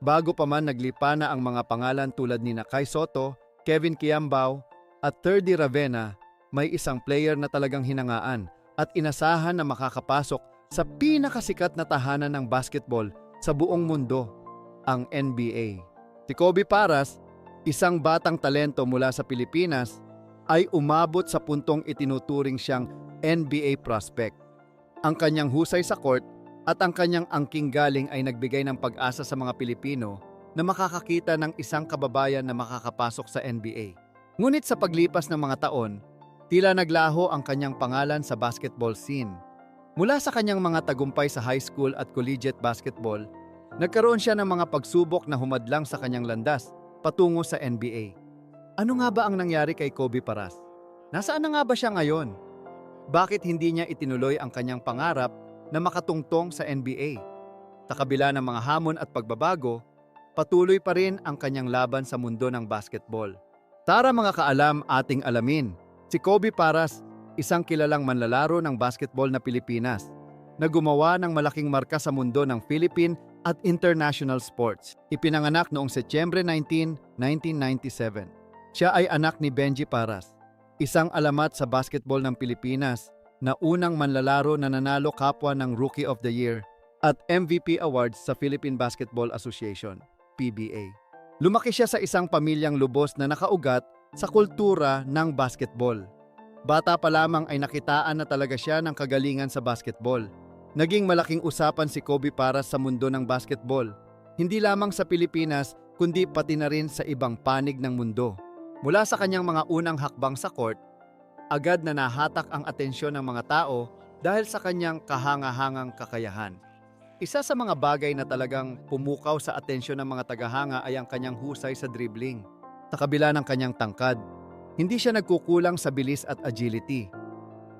bago pa man naglipa na ang mga pangalan tulad ni Kai Soto, Kevin Kiambao at Thirdy Ravena, may isang player na talagang hinangaan at inasahan na makakapasok sa pinakasikat na tahanan ng basketball sa buong mundo, ang NBA. Si Kobe Paras, isang batang talento mula sa Pilipinas, ay umabot sa puntong itinuturing siyang NBA prospect. Ang kanyang husay sa court at ang kanyang angking galing ay nagbigay ng pag-asa sa mga Pilipino na makakakita ng isang kababayan na makakapasok sa NBA. Ngunit sa paglipas ng mga taon, tila naglaho ang kanyang pangalan sa basketball scene. Mula sa kanyang mga tagumpay sa high school at collegiate basketball, nagkaroon siya ng mga pagsubok na humadlang sa kanyang landas patungo sa NBA. Ano nga ba ang nangyari kay Kobe Paras? Nasaan na nga ba siya ngayon? Bakit hindi niya itinuloy ang kanyang pangarap na makatungtong sa NBA? Sa kabila ng mga hamon at pagbabago, patuloy pa rin ang kanyang laban sa mundo ng basketball. Tara mga kaalam ating alamin, si Kobe Paras, isang kilalang manlalaro ng basketball na Pilipinas, na gumawa ng malaking marka sa mundo ng Philippine at international sports. Ipinanganak noong Setyembre 19, 1997. Siya ay anak ni Benji Paras, isang alamat sa basketball ng Pilipinas na unang manlalaro na nanalo kapwa ng Rookie of the Year at MVP awards sa Philippine Basketball Association, PBA. Lumaki siya sa isang pamilyang lubos na nakaugat sa kultura ng basketball. Bata pa lamang ay nakitaan na talaga siya ng kagalingan sa basketball. Naging malaking usapan si Kobe para sa mundo ng basketball, hindi lamang sa Pilipinas kundi pati na rin sa ibang panig ng mundo. Mula sa kanyang mga unang hakbang sa court, agad na nahatak ang atensyon ng mga tao dahil sa kanyang kahanga-hangang kakayahan. Isa sa mga bagay na talagang pumukaw sa atensyon ng mga tagahanga ay ang kanyang husay sa dribbling. Sa kabila ng kanyang tangkad, hindi siya nagkukulang sa bilis at agility.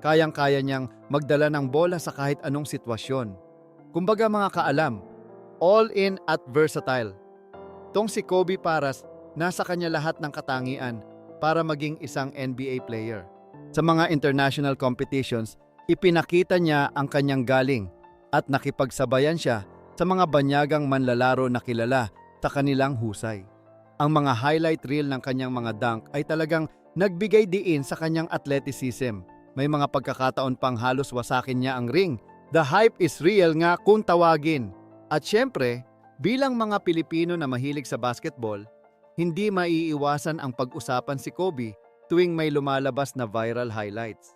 Kayang-kaya niyang magdala ng bola sa kahit anong sitwasyon. Kumbaga mga kaalam, all in at versatile. Tong si Kobe Paras, nasa kanya lahat ng katangian para maging isang NBA player. Sa mga international competitions, ipinakita niya ang kanyang galing at nakipagsabayan siya sa mga banyagang manlalaro na kilala sa kanilang husay. Ang mga highlight reel ng kanyang mga dunk ay talagang nagbigay diin sa kanyang athleticism. May mga pagkakataon pang halos wasakin niya ang ring. The hype is real nga kung tawagin. At syempre, bilang mga Pilipino na mahilig sa basketball, hindi maiiwasan ang pag-usapan si Kobe tuwing may lumalabas na viral highlights.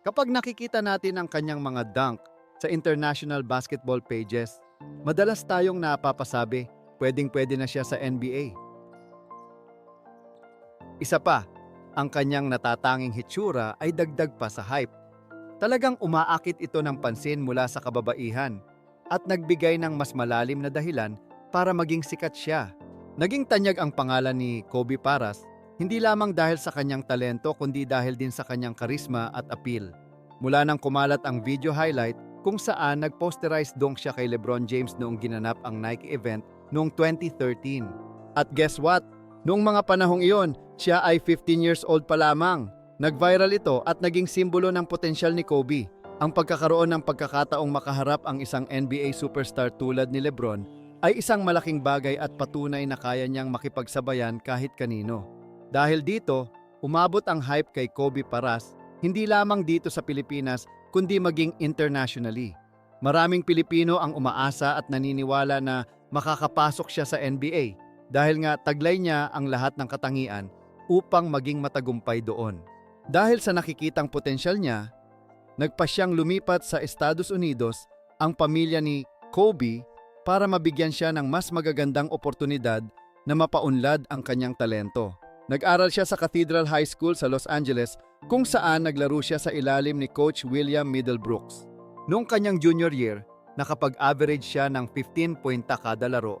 Kapag nakikita natin ang kanyang mga dunk sa international basketball pages, madalas tayong napapasabi, pwedeng-pwede na siya sa NBA. Isa pa, ang kanyang natatanging hitsura ay dagdag pa sa hype. Talagang umaakit ito ng pansin mula sa kababaihan at nagbigay ng mas malalim na dahilan para maging sikat siya. Naging tanyag ang pangalan ni Kobe Paras hindi lamang dahil sa kanyang talento kundi dahil din sa kanyang karisma at appeal. Mula nang kumalat ang video highlight kung saan nag-posterize dunk siya kay LeBron James noong ginanap ang Nike event noong 2013. At guess what? Noong mga panahong iyon, siya ay 15 years old pa lamang. Nag-viral ito at naging simbolo ng potensyal ni Kobe. Ang pagkakaroon ng pagkakataong makaharap ang isang NBA superstar tulad ni LeBron ay isang malaking bagay at patunay na kaya niyang makipagsabayan kahit kanino. Dahil dito, umabot ang hype kay Kobe Paras hindi lamang dito sa Pilipinas kundi maging internationally. Maraming Pilipino ang umaasa at naniniwala na makakapasok siya sa NBA dahil nga taglay niya ang lahat ng katangian upang maging matagumpay doon. Dahil sa nakikitang potensyal niya, nagpa siyang lumipat sa Estados Unidos ang pamilya ni Kobe para mabigyan siya ng mas magagandang oportunidad na mapaunlad ang kanyang talento. Nag-aral siya sa Cathedral High School sa Los Angeles kung saan naglaro siya sa ilalim ni Coach William Middlebrooks. Noong kanyang junior year, nakapag-average siya ng 15 pointa kada laro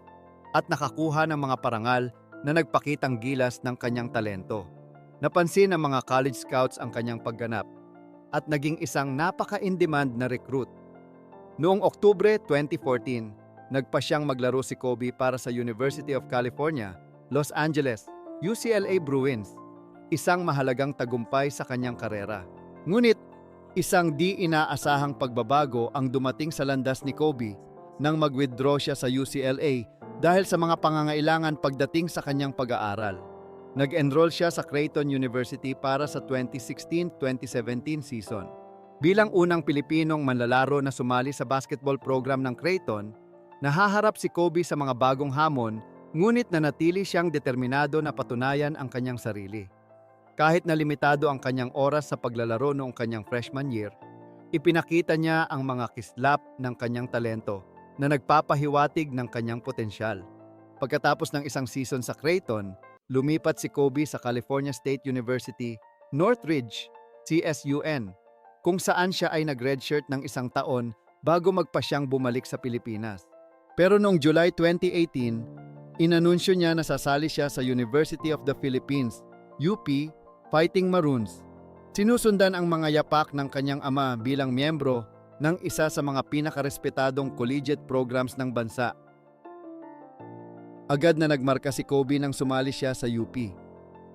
at nakakuha ng mga parangal na nagpakitang gilas ng kanyang talento. Napansin ng mga college scouts ang kanyang pagganap at naging isang napaka-in-demand na recruit. Noong Oktubre 2014, nagpa siyang maglaro si Kobe para sa University of California, Los Angeles UCLA Bruins, isang mahalagang tagumpay sa kanyang karera. Ngunit, isang di inaasahang pagbabago ang dumating sa landas ni Kobe nang mag-withdraw siya sa UCLA dahil sa mga pangangailangan pagdating sa kanyang pag-aaral. Nag-enroll siya sa Creighton University para sa 2016-2017 season. Bilang unang Pilipinong manlalaro na sumali sa basketball program ng Creighton, nahaharap si Kobe sa mga bagong hamon ngunit nanatili siyang determinado na patunayan ang kanyang sarili. Kahit na limitado ang kanyang oras sa paglalaro noong kanyang freshman year, ipinakita niya ang mga kislap ng kanyang talento na nagpapahiwatig ng kanyang potensyal. Pagkatapos ng isang season sa Creighton, lumipat si Kobe sa California State University, Northridge, CSUN, kung saan siya ay nag-redshirt ng isang taon bago magpasyang bumalik sa Pilipinas. Pero noong July 2018, inanunsyo niya na sasali siya sa University of the Philippines, UP, Fighting Maroons. Sinusundan ang mga yapak ng kanyang ama bilang miyembro ng isa sa mga pinakarespetadong collegiate programs ng bansa. Agad na nagmarka si Kobe nang sumali siya sa UP.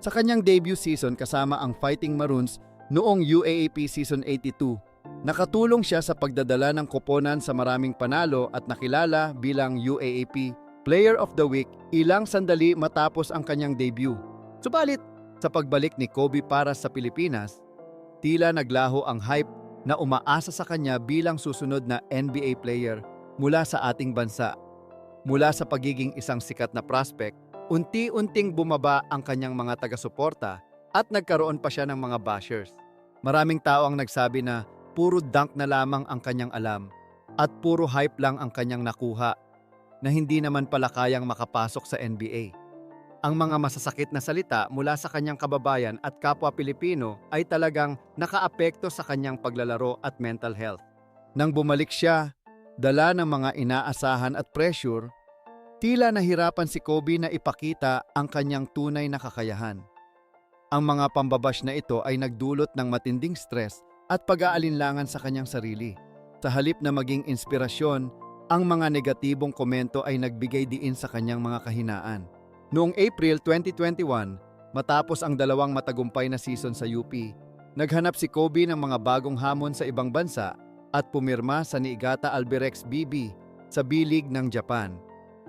Sa kanyang debut season kasama ang Fighting Maroons noong UAAP Season 82, nakatulong siya sa pagdadala ng koponan sa maraming panalo at nakilala bilang UAAP Player of the Week ilang sandali matapos ang kanyang debut. Subalit, sa pagbalik ni Kobe para sa Pilipinas, tila naglaho ang hype na umaasa sa kanya bilang susunod na NBA player mula sa ating bansa. Mula sa pagiging isang sikat na prospect, unti-unting bumaba ang kanyang mga taga-suporta at nagkaroon pa siya ng mga bashers. Maraming tao ang nagsabi na puro dunk na lamang ang kanyang alam at puro hype lang ang kanyang nakuha na hindi naman pala kayang makapasok sa NBA. Ang mga masasakit na salita mula sa kanyang kababayan at kapwa Pilipino ay talagang nakaapekto sa kanyang paglalaro at mental health. Nang bumalik siya, dala ng mga inaasahan at pressure, tila nahirapan si Kobe na ipakita ang kanyang tunay na kakayahan. Ang mga pambabash na ito ay nagdulot ng matinding stress at pag-aalinlangan sa kanyang sarili. Sa halip na maging inspirasyon, ang mga negatibong komento ay nagbigay diin sa kanyang mga kahinaan. Noong April 2021, matapos ang dalawang matagumpay na season sa UP, naghanap si Kobe ng mga bagong hamon sa ibang bansa at pumirma sa Niigata Albirex BB sa B-League ng Japan.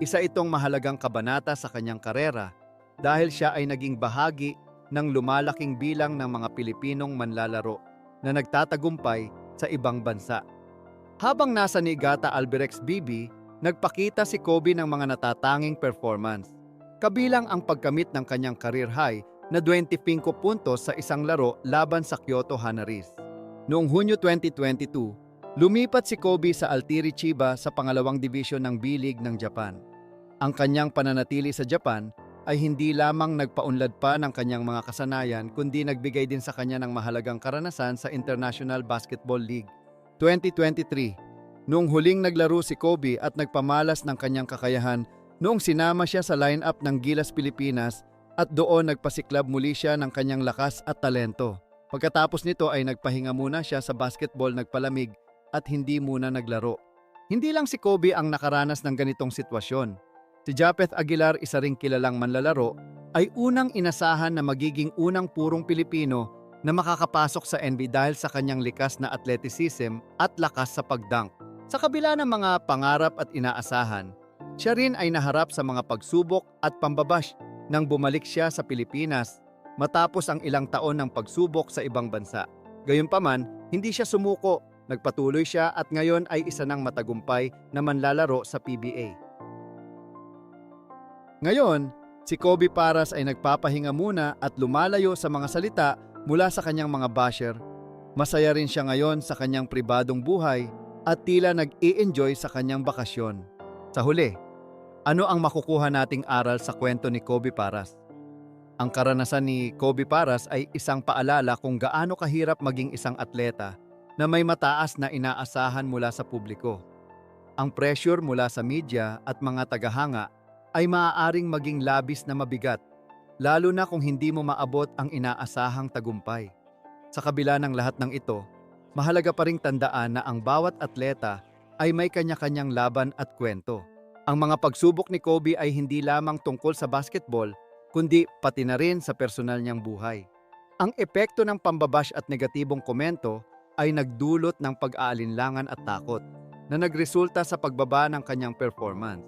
Isa itong mahalagang kabanata sa kanyang karera dahil siya ay naging bahagi ng lumalaking bilang ng mga Pilipinong manlalaro na nagtatagumpay sa ibang bansa. Habang nasa Niigata Albirex BB, nagpakita si Kobe ng mga natatanging performance kabilang ang pagkamit ng kanyang career high na 25 puntos sa isang laro laban sa Kyoto Hanaris. Noong Hunyo 2022, lumipat si Kobe sa Altiri Chiba sa pangalawang division ng B-League ng Japan. Ang kanyang pananatili sa Japan ay hindi lamang nagpaunlad pa ng kanyang mga kasanayan kundi nagbigay din sa kanya ng mahalagang karanasan sa International Basketball League 2023. Noong huling naglaro si Kobe at nagpamalas ng kanyang kakayahan Noong sinama siya sa lineup ng Gilas Pilipinas at doon nagpasiklab muli siya ng kanyang lakas at talento. Pagkatapos nito ay nagpahinga muna siya sa basketball nagpalamig at hindi muna naglaro. Hindi lang si Kobe ang nakaranas ng ganitong sitwasyon. Si Japeth Aguilar, isa ring kilalang manlalaro, ay unang inasahan na magiging unang purong Pilipino na makakapasok sa NBA dahil sa kanyang likas na athleticism at lakas sa pagdunk. Sa kabila ng mga pangarap at inaasahan, siya rin ay naharap sa mga pagsubok at pambabash nang bumalik siya sa Pilipinas matapos ang ilang taon ng pagsubok sa ibang bansa. Gayunpaman, hindi siya sumuko, nagpatuloy siya at ngayon ay isa ng matagumpay na manlalaro sa PBA. Ngayon, si Kobe Paras ay nagpapahinga muna at lumalayo sa mga salita mula sa kanyang mga basher. Masaya rin siya ngayon sa kanyang pribadong buhay at tila nag-i-enjoy sa kanyang bakasyon. Sa huli, ano ang makukuha nating aral sa kwento ni Kobe Paras? Ang karanasan ni Kobe Paras ay isang paalala kung gaano kahirap maging isang atleta na may mataas na inaasahan mula sa publiko. Ang pressure mula sa media at mga tagahanga ay maaaring maging labis na mabigat, lalo na kung hindi mo maabot ang inaasahang tagumpay. Sa kabila ng lahat ng ito, mahalaga pa ring tandaan na ang bawat atleta ay may kanya-kanyang laban at kwento. Ang mga pagsubok ni Kobe ay hindi lamang tungkol sa basketball, kundi pati na rin sa personal niyang buhay. Ang epekto ng pambabash at negatibong komento ay nagdulot ng pag-aalinlangan at takot na nagresulta sa pagbaba ng kanyang performance.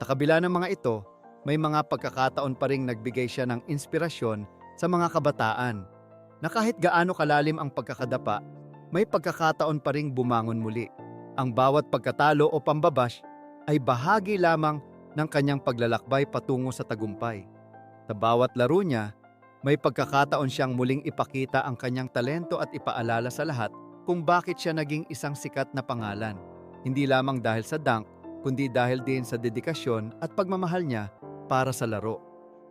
Sa kabila ng mga ito, may mga pagkakataon pa ring nagbigay siya ng inspirasyon sa mga kabataan na kahit gaano kalalim ang pagkakadapa, may pagkakataon pa ring bumangon muli. Ang bawat pagkatalo o pambabash ay bahagi lamang ng kanyang paglalakbay patungo sa tagumpay. Sa bawat laro niya, may pagkakataon siyang muling ipakita ang kanyang talento at ipaalala sa lahat kung bakit siya naging isang sikat na pangalan. Hindi lamang dahil sa dunk, kundi dahil din sa dedikasyon at pagmamahal niya para sa laro.